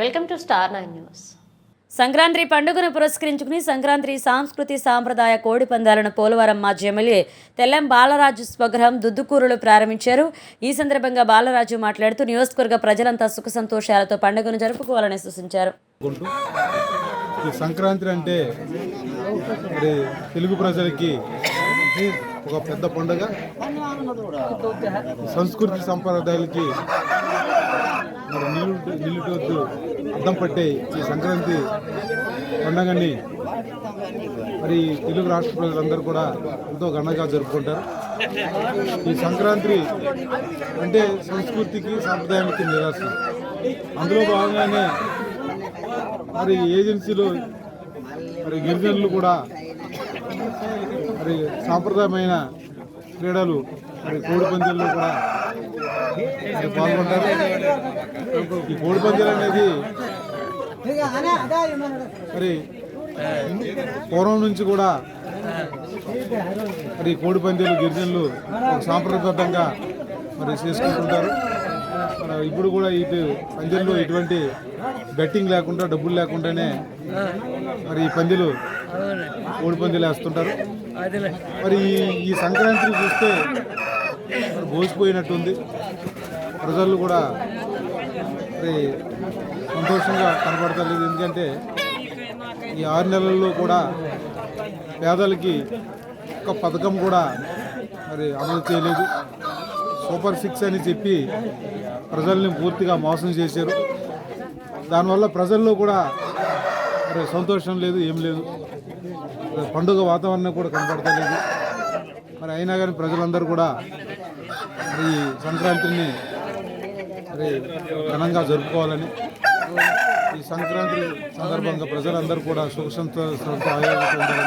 Welcome to star nine news Sankranti పండుగను పురస్కరించుకుని సంక్రాంతి సాంస్కృతి సాంప్రదాయ కోడి పందాలను పోలవరం మాజీ ఎమ్మెల్యే తెల్లం బాలరాజు స్వగృహం దుద్దుకూరులో ప్రారంభించారు. ఈ సందర్భంగా బాలరాజు మాట్లాడుతూ నియోజకవర్గ ప్రజలంతా సుఖ సంతోషాలతో పండుగను జరుపుకోవాలని సూచించారు. సంక్రాంతి అంటే తెలుగు ప్రజలకి ఒక పెద్ద పండుగ. సంస్కృతి సంప్రదాయాలకి నిలుటొద్దు అద్దం పట్టే ఈ సంక్రాంతి పండగని మరి తెలుగు రాష్ట్ర ప్రజలందరూ కూడా ఎంతో ఘనంగా జరుపుకుంటారు. ఈ సంక్రాంతి అంటే సంస్కృతికి సాంప్రదాయానికి నిరాశ. అందులో భాగంగానే మరి ఏజెన్సీలు మరి గిరిజనులు కూడా మరి సాంప్రదాయమైన క్రీడలు మరి కోడిపందల్లో కూడా మరి పాల్గొంటారు. ఈ కోడి పందాలు అనేది మరి పూర్వం నుంచి కూడా మరి కోడి పందాలు గిరిజనులు సాంప్రదాయబద్ధంగా మరి చేసుకుంటుంటారు. మరి ఇప్పుడు కూడా ఇటు పందెల్లో ఎటువంటి బెట్టింగ్ లేకుండా డబ్బులు లేకుండానే మరి ఈ పందిలు కోడి పందిలు వేస్తుంటారు. మరి ఈ- ఈ సంక్రాంతిని చూస్తే మరి బోసిపోయినట్టుంది ప్రజలు కూడా మరి సంతోషంగా కనపడతలేదు ఎందుకంటే ఈ ఆరు నెలల్లో కూడా పేదలకి ఒక్క పథకం కూడా మరి అమలు చేయలేదు. సూపర్ సిక్స్ అని చెప్పి ప్రజల్ని పూర్తిగా మోసం చేశారు. దానివల్ల ప్రజల్లో కూడా మరి సంతోషం లేదు ఏం లేదు. పండుగ వాతావరణం కూడా కనపడతలేదు మరి అయినా కానీ ప్రజలందరూ కూడా ఈ సంక్రాంతిని మరి ఘనంగా జరుపుకోవాలని. ఈ సంక్రాంతి సందర్భంగా ప్రజలందరూ కూడా సుఖ సంతోషాలతో ఆయోజించాలని